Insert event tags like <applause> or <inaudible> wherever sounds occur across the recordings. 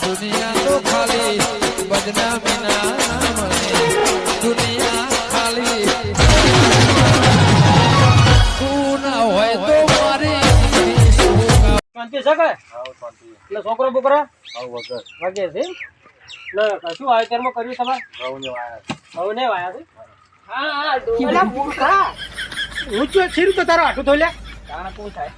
દુનિયા તો ખાલી બદનામી ના દુનિયા ખાલી. તું ના હોય તો મારી શાંતિ છે કે? એટલે છોકરો બોકરો? વાગે છે? એટલે શું વાવેતરમાં કર્યું તમારે? હવે ને વાયા છે? હા હા ડો- અલા મૂર્ખા હું તો છીરું તો તારો થોલ્યા તાણે શું થાય?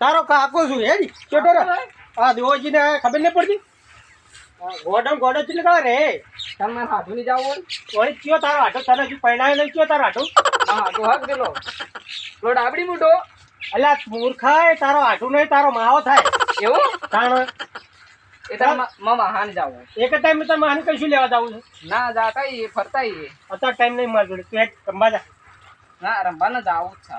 તારો કાકો છું હે જી આ હા દેવોજીને ખબર નહીં પડતી? ગોડમ ગોડો ચીલે કાં રે? તમારે હાથું નહીં જવું વળી કયો તારો હાથો તને હજુ પરણાયો નહીં કયો તારો હાથો? હા તો હાથ પેલો. લોડ આબડી મુડો. અલા મૂર્ખા એ તારો હાથું નહીં તારો માવો થાય. એવું? કારણ એ તાર મામા હાન જાવ એક ટાઈમ તમે કઈ કશું લેવા જાવું છે? ના જાતા એ ફરતા ઈ અત્યારે ટાઈમ નહીં માર જોડે તું હેડ રમવા જા. ના રંબા ના જાવું જ છે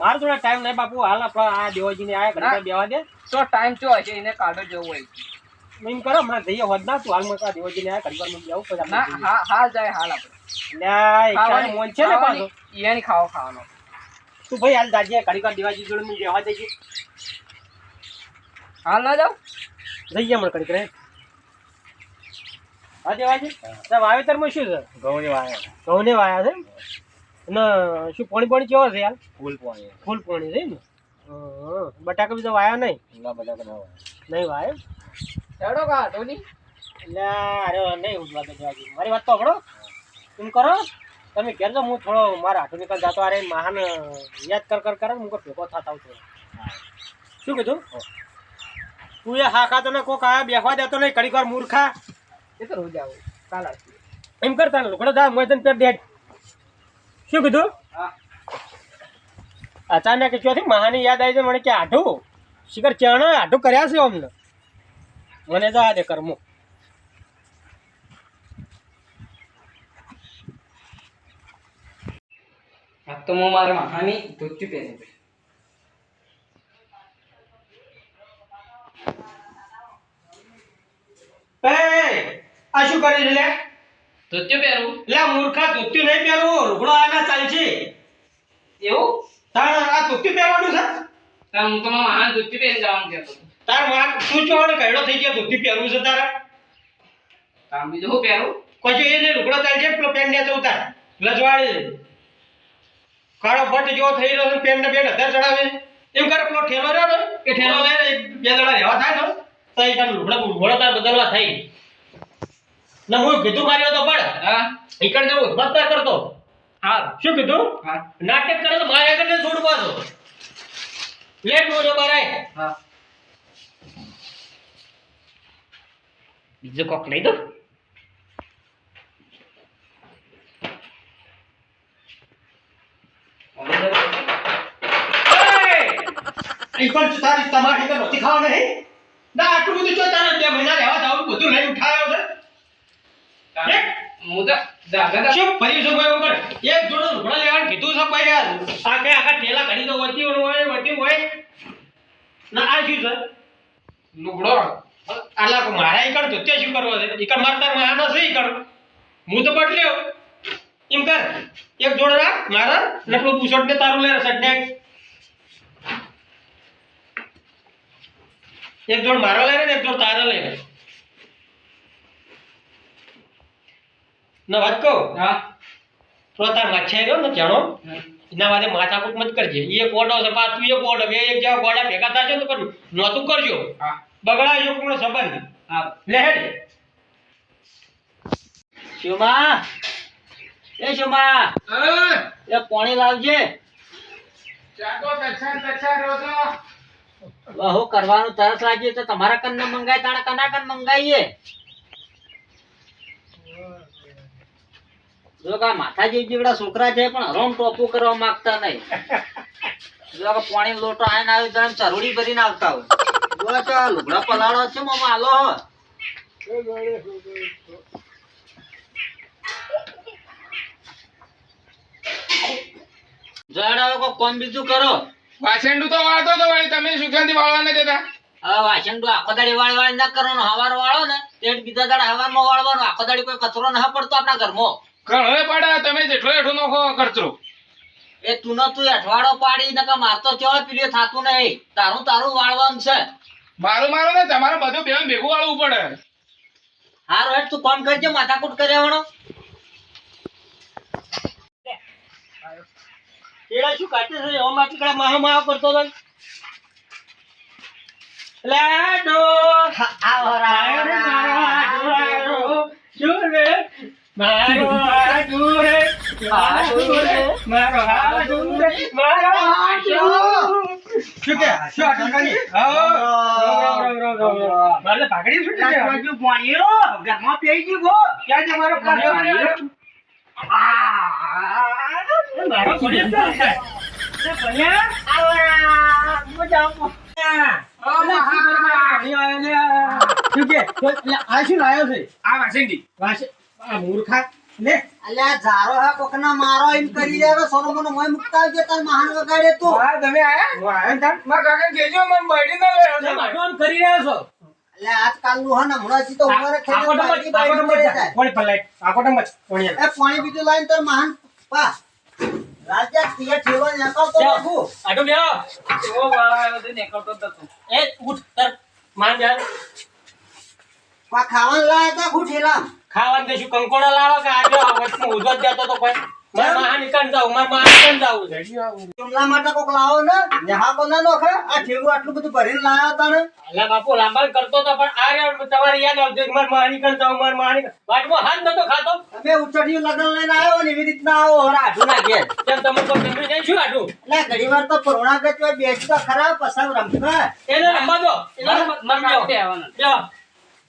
મારા જોડે ટાઈમ નહીં બાપુ હાલ આપણે આ દેવોજીને આ ઘડી વાર બેવા દે. તો ટાઈમ ચો હશે એને કાઢો જવું હોય. એમ કરો હમણાં જઈએ હોદ ના તું હાલ મને દેવજી ને ઘડી વાર બેવું પછી ના હા હાલ જાય હાલ આપણે. લે મોન છે ને પાછો? ઈયાની ખાવો ખાવાનો. તું ભાઈ હાલ જાજે ઘડી વાર દેવાજી જોડે હું બેવા જઈએ હાલ ના જાવ જઈએ હમણાં ઘડીક રે. હા દેવાજી? તારા વાવેતરમાં શું છે? ઘઉં ને વાયા છે ને શું પાણી પાણી કેવો છે યાર? ફૂલ પાણી. છે ને. બટાકા બીજા વાયા નહીં? નહીં વાય હેડો કા ધોની. એટલે અરે નહીં ઉજવા દે જવાજી. મારી વાત તો હમણો એમ કરો તમે ઘેર જાઓ હું થોડો મારા હાથો નીકળ જાતો અરે મહાન યાદ કર કર કરે હું ભેગો થતા આવતો છું શું કીધું? તું એ હા ખાતો ને કોક આયા બેસવા દેતો નહીં ઘડીક વાર મૂર્ખા. એ તો રોજ આવું કાલ આવશે એમ કરતા લુકડો દા મોજન પેર દેડ. શું કીધું? હા. અચાનક ચોથી મહાની યાદ આવી છે મને કે આઢું. શિખર ચણા આઢું કર્યા છે અમને. મને જવા આ દે કરમો આ તો હું મારા માથાની ધોતી પહેરી એ આ શું કરી લે? ધોતી પહેરું. લે મૂર્ખા ધોતી નહીં પહેરવું રૂગડો આના ચાલશે. એવું? તાર આ ધોતી પહેરવાનું છે? હું તો મારા માથાની પહેરી જવાનું કહેતો હતો. તારમાં તું ચોણ કઈડો થઈ ગયો? ધોતી પહેરવું છે તારા? તાર બીજો હું પહેરું? પછી એને રૂગડો ચાલશે પેલો પેન ને તો ઉતાર. લજવાડી કાળો ભટ્ટ જેવો થઈ રહ્યો પેન ને પેન અત્યારે ચડાવે. એમ કરે પેલો ઠેલો રહ્યો ને એ ઠેલો લઈને બે દડા રહેવા થાય ને તો. એ તાર લુગડા ઘોડો તાર બદલવા થઈ. ને હું કીધું માર્યો તો પણ હા. ઈકડ જવું ઉત્પાદન કરતો. હા શું કીધું? હા. નાટક કરે તો મારે આગળ છોડવા દો. લેટ મોજો બરાય હા. બીજું કોક લઈ દો. પણ તારી તમારી તો નથી ખાવા નહીં? ના આટલું બધું જો તારે બે મહિના રહેવા જાવ બધું લઈને ઉઠાવ્યો છે દાદા શું ફરી શું ઉપર એક જોડો લુગડા લેવાનું કીધું છે યાર. આખે આખા ઠેલા ઘડી તો વળતી હોય વળતી હોય? ના આ શું છે? લુગડો. આલા મારા ઈકડ તો તે શું કરવો છે? ઈકડ મારતા આનો છે ઈકડ હું તો બદલ્યો એમ કર એક જોડ રાખ મારા નકલું બુશર્ટ ને તારું લે શર્ટ ને એક જોડ મારો લે ને એક જોડ તારો લે ના વાત કહું? હા. તો તાર માછાઈ રહ્યો ને જાણો? એના વાદે માથાકૂટ મત કરજે. એ ઓડો છે પાછું એ ગોડો બે એક જેવા ગોડા ભેગા થાજો ને તો પણ નોતું કરજો. હા. બગડાયો યુગનો સંબંધ. હા. લેહેડ શિવમા. એ શુમા એ પાણી લાવજે. બહુ કરવાનું તરસ લાગી તો તમારા કન ન મંગાય તાણે કના કન મંગાઈએ. જો કા માથાજી જેવડા છોકરા છે પણ હરોમ ટોપુ કરવા માંગતા નહીં. જો કે પાણી લોટો આઈને આવી જાય ચરોડી ભરીને આવતા હોય. જો લુગડા પલાળો છે મામા હાલો જડાવો કો કોમ બીજું કરો. વાસંડું તો વાળતો તો વળી તમે સુખાંથી વાળવા નથી દેતા. હવે વાસણ આખો દાડી વાળી વાળી ના કરવાનું હવાર વાળો ને તે બીજા દાડા હવારમાં વાળવાનું આખો દાડી કોઈ કચરો ના પડતો આપણા ઘરમાં. ઘણો પડે તમે જેટલો એટલો નોખો ખર્ચો એ તું તું અઠવાડો પાડી નકા મારતો ચો પીલીઓ થાતું નહીં. તારું તારું વાળવાનું છે. મારું મારું ને તમારે બધું બેન ભેગું વાળવું પડે હારું હેડ તું કામ કરજે માથાકૂટ કર્યા વણો કેળા શું કાઢે છે એવા માટે કડા માહો માહો કરતો હતો લાડો આવો રાડો મારો શું મારો મારો શું કે? શું આ રામ. મારે પાકડી છૂટી છે બાજુ પાણીઓ ઘરમાં પેઈ ગયું ગો ક્યાં છે મારો પાણીઓ? મારો ઘોડી છે. શું કે? શું મૂર્ખા. લે. અલ્યા ઝારો હે કોકના મારો એમ કરી લેવો સોનો મોનો મોય મુકતા આવજે તાર મહાન વગાડે તું. હા તમે આયા? હું આયો તાણ. મારા કાકા કેજો મને બળી ના તમે કરી રહ્યા છો? આજકાલ હે તો ઉંમરે. એ પાણી બીજું લાઈન તાર મહાન. પા રાજા તીએ. રાખું. એ ઉઠ તાર માન જા લાયા તા હું ઠેલા ખાવાનું તો શું કંકોડા લાવો કે આજે વચમાં ઉધો જ જતો તો કોઈ મારે મહાન નીકળ જાવ મારે મહાન નીકળ છે. જમલા માટે કોક લાવો ને નેહા કો નોખે આ ઠેલું આટલું બધું ભરીને લાયા તા ને. અલા બાપુ લાંબા કરતો તો પણ આ રહ્યો તમારે યાદ આવજો મારે મહાન નીકળ જાવ મારે મહાન વાટમાં હાથ નતો ખાતો. અમે ઉચડિયું લગન લઈને આવ્યો ને એવી રીતના આવો હરા આઢું ના ઘેર. તેમ તમે તો શું આટલું એટલે ઘડી વાર તો પરોણાગત હોય બેસી તો ખરા પસાવ રમતા. એને રમવા દો. એને રમવા દો.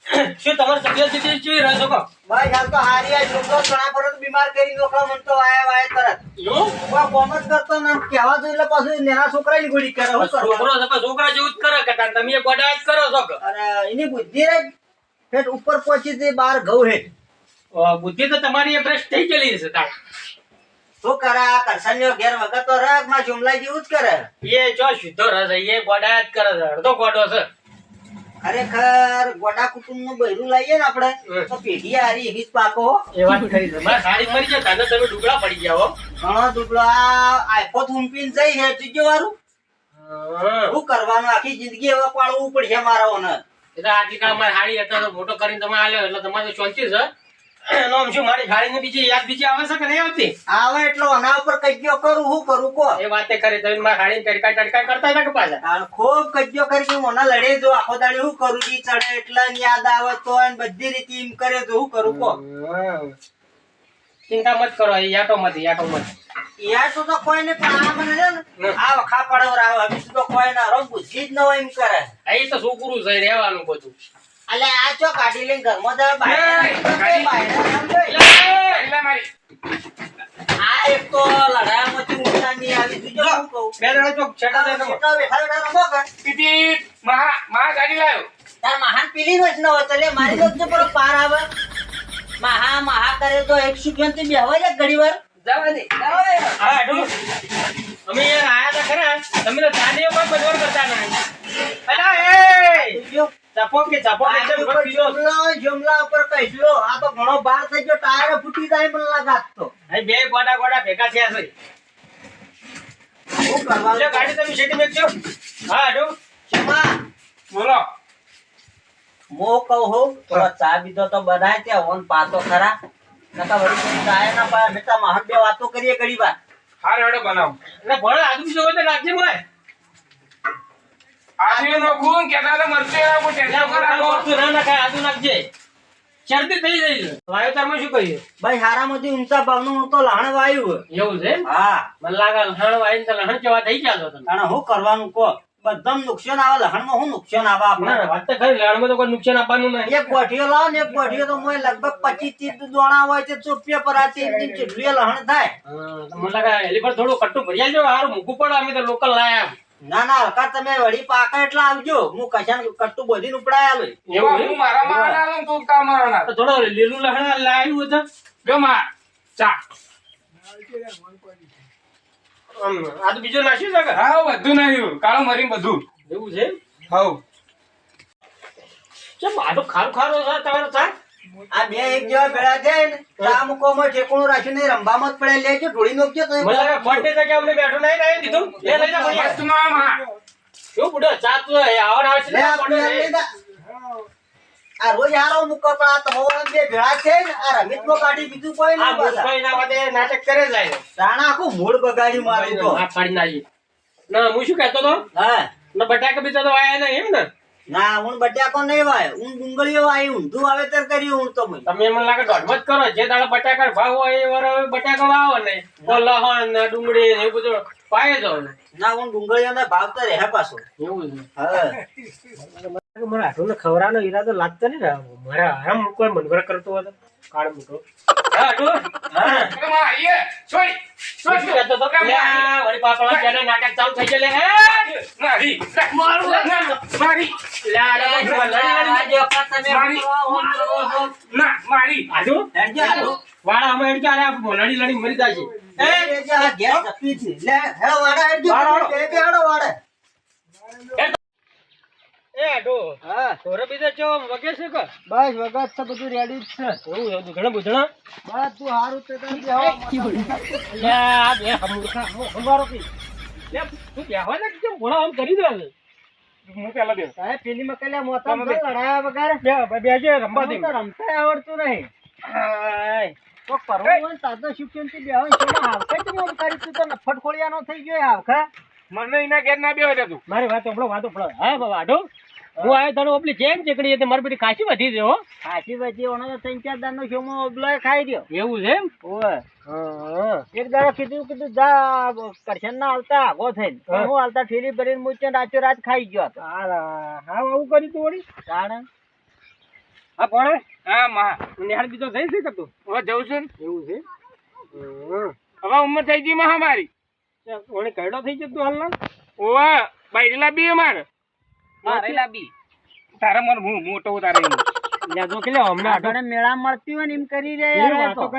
શું તમારે તબિયત બીજી કેવી રહે છો ભાઈ હાલ તો હારી આ છોકરો ઘણા પર બીમાર કરી નોખા મન તો વાયા વાયા તરત. એવું? કોઈ કોમ કરતો ને કહેવા જો એટલે પાછું નેના છોકરાની ગોડી કરે હો છોકરો છે છોકરા જેવું જ કરે કે તમે ગોડા જ કરો છો અરે એની બુદ્ધિ રે. ફેટ ઉપર પહોંચી તે બાર ઘઉં હે. બુદ્ધિ તો તમારી એ ભ્રષ્ટ થઈ ગયેલી છે તા શું કરે આ કરસન્યો ઘેર વગર તો રગમાં જુમલા જેવું જ કરે. એ જો શુદ્ધો રહે છે એ ગોડા જ કરે અડધો ગોડો છે. ખરેખર ગોડા કુટુંબનું બૈરું લઈએ ને આપડે તો પેઢી હારી એવી જ પાકો. એવા એ વાત ખરી સાડી મરી જાય તાને તમે ડુગડા પડી ગયા હો. ઘણો દુબળો આ આખો થૂંપીને જઈ હે ત્રીજો વારું શું કરવાનું? આખી જિંદગી હવે પાળવું પડશે મારા ઓનર. એટલે આટલી કાળ મારી હાડી હતા તો મોટો કરીને તમે આલ્યો એટલે તમારે શાંતિ છે. એનો આમ શું મારી હાડીને બીજી યાદ બીજી આવે છે કે નહીં આવતી? આવે એટલો આના ઉપર કજ્યો કરું હું કરું કો એ વાતે કરે તમે મારી હાડીને ટડકા ટડકા કરતા હતા કે પાછા? ખૂબ કજ્યો કરી કે મને લડે જો આખો દાડી હું કરું જી ચડે એટલે યાદ આવે તો બધી રીતે એમ કરે તો હું કરું કો ચિંતા મત કરો એ યાટો મત યાટો મત. યાટો તો કોઈ ને પણ આ મને છે ને આ વખા પડવર આવે હવે તો કોઈ ના રો બુદ્ધિ જ ન હોય એમ કરે. એ તો તો છોકરું છે રહેવાનું બધું. અલે આ ચો કાઢી લઈને ઘરમાં જાય બહાર મારી. આ એક તો લડાઈમાંથી ઊંચા નહીં આવી બીજો શું કહું? બે જણા ચોક છેટા જાય. બેઠા બેઠા બેઠા રમો કે? પીટી મહા મહા ગાડી લાવ્યો તાર મહાન પીલી વસ ન હોય તો લે મારી તો પર પાર આવે. મહા મહા કરે તો એક સુખ્યાંતથી બેહવાય જ ઘડી વાર હા હાડું. અમે યાર આયા તા ખરા. તમે તો ચાંદીઓ કોઈ બધવાર કરતા નહીં. અલા એ! ચપો કે ચપો કે ચમ જમલા જમલા ઉપર કહેલો આ તો ઘણો બાર થઈ ગયો ટાયર ફૂટી જાય મને લાગાતો અહીં બે ગોડા ગોડા ભેગા થયા છે. શું કરવાનું? લ્યો, ગાડી તમે સીટી મેકજો હા હાડું. શેમાં? બોલો. મો કહું હું થોડો ચા બીજો તો બનાય ત્યાં ઓન પાતો ખરા. નકા વળી કોઈ ના પાય મહાન બે વાતો કરીએ ઘડી વાર. હાર હેડો બનાવો. એટલે ભણ આદમી જોવે તો રાખજે મોય. આજે નો ખૂન કેતા તો મરશે એના કોઈ ટેન્શન ભણ રાખો. ના નખાય, આજુ નાખજે. શરતી થઈ જાય છે. વાવેતરમાં શું કહીએ ભાઈ હારામાંથી ઊંચા ભાવનું હું તો લહણ વાયુ એવું છે હા. મને લાગે લહણ વાઈને તો લહણ કેવા થઈ ગયા તમે. અને હું કરવાનું કહો? બધામ નુકસાન આવે લહણમાં હું નુકસાન આવે આપણે? વાત તો ખરી લહણમાં તો કોઈ નુકસાન આપવાનું નહીં. એક ગોઠીઓ લાવો ને એક ગોઠીઓ તો મોય લગભગ પચીસ ત્રીસ દોણા હોય છે ચોપિયા પર આથી ચેટલું લહણ થાય. મને લાગે એલી પર થોડું કટ્ટું ભરી આલજો હારું મૂકવું પડે અમે તો લોકલ લાયા. ના ના હલકા તમે વળી પાકા એટલે આવજો. હું કશાન કટ્ટુ બધી ઉપડાય આલો એવું હું મારા મારા આલો તો કા મારા તો થોડો લીલું લહણ લાવ્યું તો જો માં ચા. આ તો બીજું નાખ્યું છે કે હા બધું નાખ્યું કાળો મરી બધું. એવું છે? હવ. ચમ આ તો ખારું ખારું છે તમારો ચા? આ બે એક જેવા ભેળા થાય ને ચા મૂકવામાં ઠેકણું રાખ્યું નહીં રંબામાં જ પડે લેજો ઢોળી નાખજો તો મને લાગે ખોટી જગ્યાએ અમને બેઠું નહીં લાવી દીધું? લે લઈ જા ભૈયા. મસ્તમાં માં શું બુડો ચા તું એ આવન આવે આ મોઢો પીવા રે. લઈ. જા. આ રોજ હારો મૂકો પણ આ તમારા બે ભેળા છે ને આ રમિતનો કાઢી બીજું કોઈ આ નહીં વાદે નાટક કરે જાય. રાણા આખું મૂળ બગાડી મારું તો. આ પાડી નાખી. ના હું શું કહેતો તો? હા. ના બટાકા બીજા તો આયા નહીં એમ ને. ના હું બટાકો નહીં વાય. હું ડુંગળીઓ આવી ઊંધું વાવેતર કર્યું હું તો તમે મને લાગે જ કરો જે દાડે બટાકા ભાવ હોય એ વાર બટાકા વાવો ને. તો લહણ ને ડુંગળી ને એવું બધું પાય દો ને ના હું ભાવ તો રહે પાછો. એવું છે હા. મને આટલું ખવડાવવાનો ઈરાદો લાગતો નહીં ને. મારા આરામ કોઈ મનવર કરતો હતો કાળ મૂકો. વળી અમે એમ કે લડી લડી મરી જાય છે. એ ગેસ છે. એ આડો હા. ઢોરો બીજો ચો વગે છે કે? બસ વગત તો બધું રેડી જ છે. એવું છે, દુધણા બુધણા? બસ તું હારું તે તને બેહવા લે, આ બે હમૂર્ખા, હમ- હંભારો લે, તું બેહવા ને કેમ ભોળા આમ કરી દે હું પહેલા બેસ. સાહેબ પેલી મકલિયા મોતા લડાયા વગર? બે- બેસજે, રમવા દે. રમતા આવડતું નહીં. તો પરવું હોય ને તાર તો શિક્ષણથી કરી તું તો? નફટ ખોળિયાનો થઈ ગયો હાવખે. મને એના ઘેર ના દેતું. મારી વાત ઓપડો વાત ઓપડો હા બાબા આડો. હું આવ્યો તારો ઓપલી ચેન ચેકડી હતી મારી બેટી ખાસી વધી છે હો. ઓનો તો ત્રણ ચાર દાન નો શોમાં ઓબલો ખાઈ રહ્યો એવું છે એમ? ઓય એક દાડો કીધું કીધું જા કરશન ના આગો થઈને. હું. હાલતા ઠેલી ભરીને મૂચે રાચો રાત ખાઈ ગયો હતો. હા આવું કરી તું વળી? હા પણ હા, માં. નિહાળ બીજો થઈ છે તું? હવે જઉં છું. એવું છે? હવે ઉંમર થઈ ગઈ મહામારી મારી. ઓણે કઈડો થઈ જતો હાલના ઓવા બાયરેલા બી અમારે. મારેલા બી. તારે મને હું મોટો તારે એમ. જો કે લ્યા હમણાં આટો મેળા મળતી હોય ને એમ કરી તો.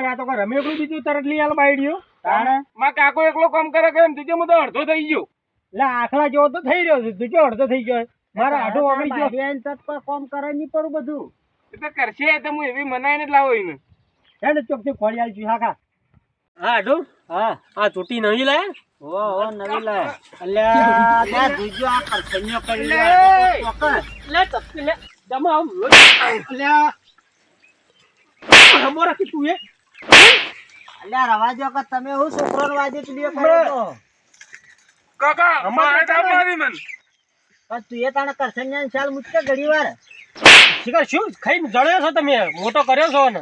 રમે એકલું બીજું તરત લઈ આલ બાઈડિયો તાણે? માં કાકો એકલો કામ કરે કે એમ બીજો હું તો અડધો થઈ ગયો. લે આખલા જેવો તો થઈ રહ્યો છે. તું અડધો થઈ ગયો. મારા આઢો ઓગળી ગયો. બેન તત પર કોમ કરે નહીં પડું બધું. એ તો કરશે તો હું એવી મનાઈને લાવો એને. હેડ ચોકથી ખોળી આલજી. હા કા હા આઢો. હા આ ચૂંટી નવી લાયા? ઓ ઓ નવી લાય. અલ્યા જોજો <laughs> આ કરશનીઓ કરી લે. લે તપકી લે આમ અલ્યા હમોરા રાખી તું એ અલ્યા. રવાજો કે તમે હું છોકરો વાજે પેલીઓ કરો તો કાકા અમારે મારે તો મારી મન. પણ તું એ તાણે કરશનિયાની શાલ મૂકતે ઘડી વાર શીખર શું ખાઈને જણ્યો છો તમે? મોટો કર્યો છો ને?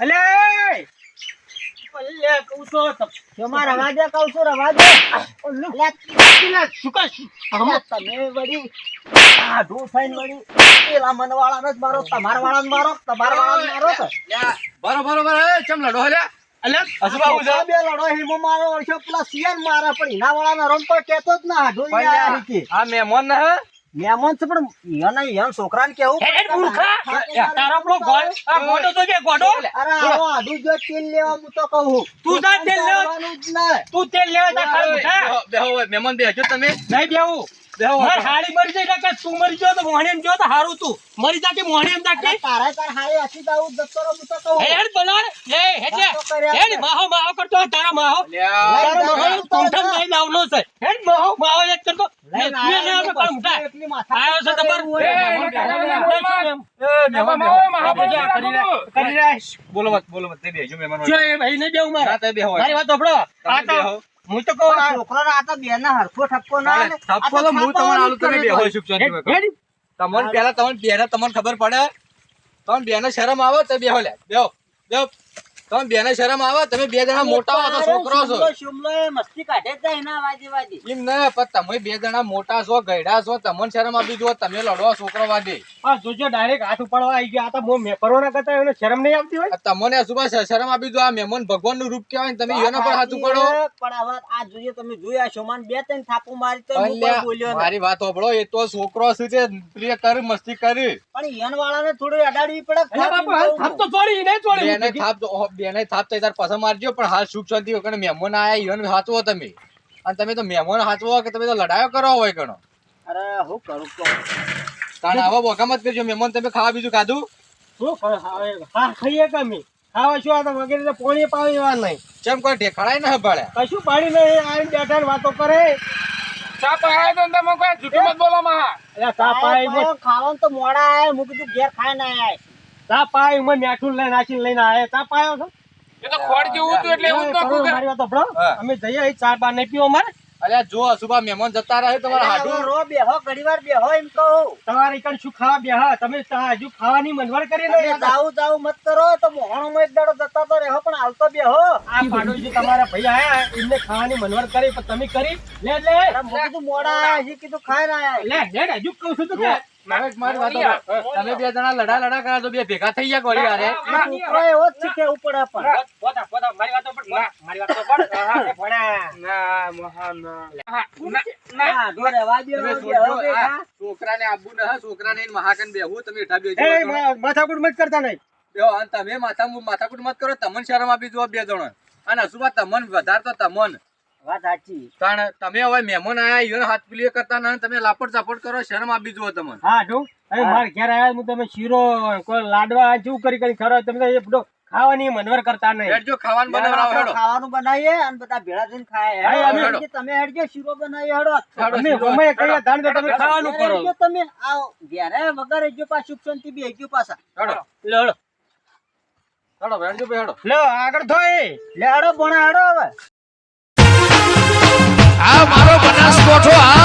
અલે અલે કહું છો શોમાં રવા દે કહું છું રવા દે અલ્યા, પેલા શું કા શું? અલ્યા, તમે વળી આઢું થઈને વળી પેલા મનવાળાને જ મારો તમારા વાળાને મારો તમારા વાળાને મારો કે? બરોબર બરોબર એ ચમ લડો હલ્યા અલ્યા આ બે લડો હિમો મારો વર્ષો પેલા સિયાન મારે પણ એના વાળાને રમ તો જ ના. આ ને હે મહેમાન છે પણ ઈયોને ઈયોને છોકરાને કેવું હે, મૂર્ખા! તારો પેલો ગોળ- આ ગોડો તો જે ગોડો. અરે આવો આઢું જો તેલ લેવા હું તો કહું તું જા તેલ લેવા. લેવાનું તું તેલ લેવા જા ખાલી બેહો મહેમાન બેહજો તમે નહીં બેહું. બેહો મરી જાય કાકા, તું મરી ગયો તો મોહણી જો તો હારું તું મરી જા કે મોહણી એમ જા કે? તાર હારે હસી દાવું જતો રહો તો હેડ બોલાડ. લે, હેડ જા. વાતો કર્યા હેડ, માહો માહો કરતો તારા માહો અલ્યા માહો કુંઠમ લઈ લાવનો છે હેડ માહો માહો એક કરતો લે, તું એને આપણે પણ ઉઠા. એટલી માથા આયો છે તમાર? એ, મહેમાન આપણે જા, કરી રહ્યા, કરી રહ્યા. બોલો મત બોલો મત તે બેહજો મહેમાન જો એ ભાઈ નહીં બેહું મારે. તે બેહો મારી વાત સાંભળો. આ તો. હું તો કહું આ- આ તો બેન હરખો ઠપકો ના તો હું તમને આલું તમે બેહો. હેડ. તમને પેલા તમને બેને તમને ખબર પડે? તમને બેને શરમ આવે તો બેહો લે. બેહો બેહો. તમે બેને શરમ આવે? તમે બે જણા મોટા હો તો છોકરો છો. શુમલો, મસ્તી કાઢે જ એના વાજી વાજી. એમ ના પણ તમે બે જણા મોટા છો ગઈડા છો તમને શરમ આપી જો તમે લડો છોકરો વાદે આ જોજો ડાયરેક્ટ હાથ ઉપાડવા આવી ગયા. આ તો મો મેપરોના કરતા એને શરમ નહીં આવતી હોય? તમને સુભાષ શરમ આપી દો આ મહેમાન ભગવાનનું રૂપ કહેવાય તમે એના પર હાથ ઉપાડો. પણ હવે આ જોઈએ તમે જોયા શોમાન બે ત્રણ થાપુ મારી તો હું બોલ્યો મારી વાત હોભળો એ તો છોકરો શું છે પ્રિય કર મસ્તી કરી. પણ ઈયન વાળાને થોડું અડાડવી પડે થાપ તો છોડી નહીં છોડી એને થાપ બેને થાપ તો તાર પાછા મારજો પણ હાલ સુખ શાંતિ વગર મહેમાન આયા ઈવન હાચવો તમે. અને તમે તો મહેમાન હાચવો કે તમે તો લડાયો કરો હોય કણો અરે હું કરું કહો. તાણ આવો બોકા મત કરજો મહેમાન તમે ખાવા બીજું ખાધું? શું હા, હા ખાઈએ કે અમે? ખાવા શું આ તો વગેરે તો પોણી પાવી એવા નહીં. ચમ કોઈ ઢેખાડાય ના ભાડે કશું પાડી નહીં આવીને બેઠા ને વાતો કરે. ચા પાયો તો તમે કોઈ જૂઠું મત બોલો માં અલ્યા ચા પાય ખાવાનું ખાવાનું તો મોડા આયા હું કીધું ઘેર ખાય ના આયા. ચા પાય ઉમર મેઠું લઈને નાખીને લઈને આયા. તા પાયો છો. એ તો ખોડ જેવું હતું એટલે હું તો મારી વાત સાંભળો. અમે જઈએ અહીં ચાર બાર નહીં પીવો મારે અરે જો સુભા મહેમાન જતા રહે તમારા હાડું રો બેહો ઘડીવાર બેહો એમ કહો. તમારે કણ શું ખાવા બેહા? તમે હજુ ખાવાની મનવર કરી ને જાવ જાવું મત કરો તો મોહણોમાં એક દાડો જતા તો રહેવો પણ હાલતો બે બેહો. આ પાડોશી તમારા ભાઈ આયા એમને ખાવાની મનવર કરી પણ તમે કરી. લે લે. મોડા આયા હજી કીધું ખાઈ ના આયા. લે લે હજુ કહું છું તો કે હવે મારી વાત તમે બે જણા લડા લડા કરા તો બે ભેગા થઈ ગયા ગોળી વારે છોકરો એવો જ શીખે ઉપર પણ. પોતા પોતા મારી વાતો પર મારી વાતો પર <laughs> હા, ના મહાન ના. જો બેહો છોકરાને આબુ છોકરાને મહાકન બેહવું, તમે હેઠા બેસી એ માથાકૂટ મત કરતા નહીં. બેહો, અને તમે માથા માથાકૂટ મત કરો તમને શરમ આપી જુઓ બે જણો અને અશુભા તમને વધારતો તમને. વાત સાચી. કારણ તમે હવે મહેમાન આયા ઈવન હાથ પીલી કરતા ના તમે લાપડ ચાપડ કરો શરમ આપી જુઓ તમને. હા જો. હવે માર ઘેર આયા હું તમે શીરો કોઈ લાડવા જેવું કરી કરી ખરો તમે તો એ બધો ખાવાની મનવર કરતા નહીં. હેડજો ખાવાનું યાર, હેડો. ખાવાનું બનાવીએ અને બધા ભેળા થઈને ખાય. હેડો, હેડો. હેડો. તમે હેડજો શીરો બનાવીએ હેડો. હેડો, અમે શીરો, કહીએ દાણ તમે ખાવાનું કરો. તમે. આવો ઘેરે વગર હેડજો પાછું શાંતિ બી હેડજો પાછા. હેડો. લે હેડો. હેડો હેડજો હેડો. લે આગળ થોય. લે હેડો બોણા હેડો હવે. આ મારો બનાસકોઠો આ